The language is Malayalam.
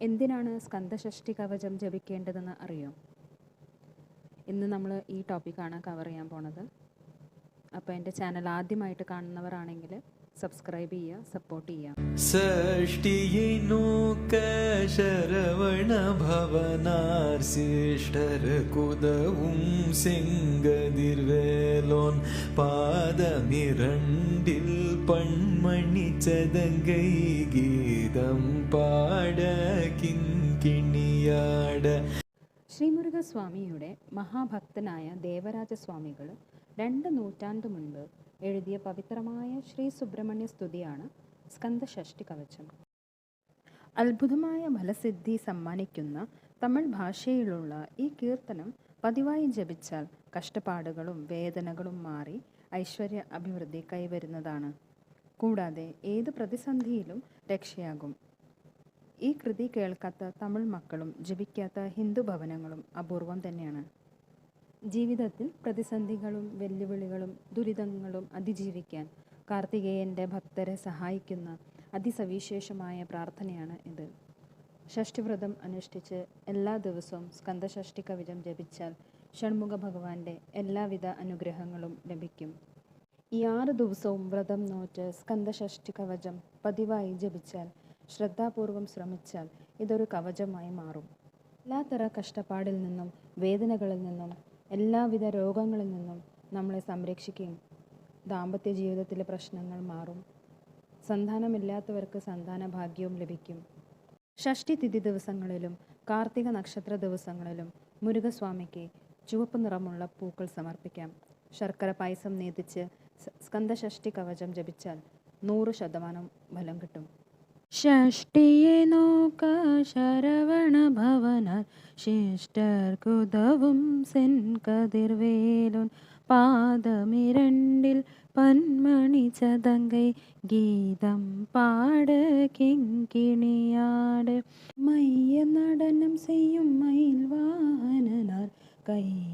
എന്തിനാണ് സ്കന്ദഷഷ്ടി കവചം ജപിക്കേണ്ടതെന്ന് അറിയോ? ഇന്ന് നമ്മൾ ഈ ടോപ്പിക്കാണ് കവർ ചെയ്യാൻ പോണത്. അപ്പോൾ എന്റെ ചാനൽ ആദ്യമായിട്ട് കാണുന്നവരാണെങ്കിൽ സബ്സ്ക്രൈബ് ചെയ്യുക സപ്പോർട്ട് ചെയ്യുക. ഷഷ്ടിയേനോക്ക ശരവണ ഭവനാർ ശ്രേഷ്ഠര കുതവും செங்கதிர்வேலோன் കിൺകിണിയാട ശ്രീമുരുകസ്വാമിയുടെ മഹാഭക്തനായ ദേവരാജസ്വാമികൾ രണ്ട് നൂറ്റാണ്ട് മുൻപ് എഴുതിയ പവിത്രമായ ശ്രീ സുബ്രഹ്മണ്യ സ്തുതിയാണ് സ്കന്ദഷഷ്ടി കവചം. അത്ഭുതമായ ഫലസിദ്ധി സമ്മാനിക്കുന്ന തമിഴ് ഭാഷയിലുള്ള ഈ കീർത്തനം പതിവായി ജപിച്ചാൽ കഷ്ടപ്പാടുകളും വേദനകളും മാറി ഐശ്വര്യ അഭിവൃദ്ധി കൈവരുന്നതാണ്. കൂടാതെ ഏത് പ്രതിസന്ധിയിലും രക്ഷയാകും. ഈ കൃതി കേൾക്കാത്ത തമിഴ് മക്കളും ജപിക്കാത്ത ഹിന്ദു ഭവനങ്ങളും അപൂർവം തന്നെയാണ്. ജീവിതത്തിൽ പ്രതിസന്ധികളും വെല്ലുവിളികളും ദുരിതങ്ങളും അതിജീവിക്കാൻ കാർത്തികേയന്റെ ഭക്തരെ സഹായിക്കുന്ന അതിസവിശേഷമായ പ്രാർത്ഥനയാണ് ഇത്. ഷഷ്ടിവ്രതം അനുഷ്ഠിച്ച് എല്ലാ ദിവസവും സ്കന്ധഷഷ്ടി കവിതം ജപിച്ചാൽ ഷൺമുഖ ഭഗവാന്റെ എല്ലാവിധ അനുഗ്രഹങ്ങളും ലഭിക്കും. ഈ ആറ് ദിവസവും വ്രതം നോറ്റ് സ്കന്ധഷഷ്ടി കവചം പതിവായി ജപിച്ചാൽ ശ്രദ്ധാപൂർവം ശ്രമിച്ചാൽ ഇതൊരു കവചമായി മാറും. എല്ലാത്തര കഷ്ടപ്പാടിൽ നിന്നും വേദനകളിൽ നിന്നും എല്ലാവിധ രോഗങ്ങളിൽ നിന്നും നമ്മളെ സംരക്ഷിക്കുകയും ദാമ്പത്യ ജീവിതത്തിലെ പ്രശ്നങ്ങൾ മാറും. സന്താനമില്ലാത്തവർക്ക് സന്താന ഭാഗ്യവും ലഭിക്കും. ഷഷ്ടി തിഥി ദിവസങ്ങളിലും കാർത്തിക നക്ഷത്ര ദിവസങ്ങളിലും മുരുകസ്വാമിക്ക് ചുവപ്പ് നിറമുള്ള പൂക്കൾ സമർപ്പിക്കാം. ശർക്കര പായസം നേതിച്ച് സ്കന്ധഷഷ്ടി കവചം ജപിച്ചാൽ നൂറ് ശതമാനം ഫലം കിട്ടും. ഷഷ്ടിയെ നോക്ക ശരവണഭവനാൽ. ശിഷ്ടർക്കുതവും സെൻകതിർവേലുൻ. പാദമിരണ്ടിൽ പന്മണി ചതങ്കൈ. ഗീതം പാട് കിങ്കിണിയാട്. മയ്യ നടനം ചെയ്യും മയിൽ വാഹനനാർ കൈ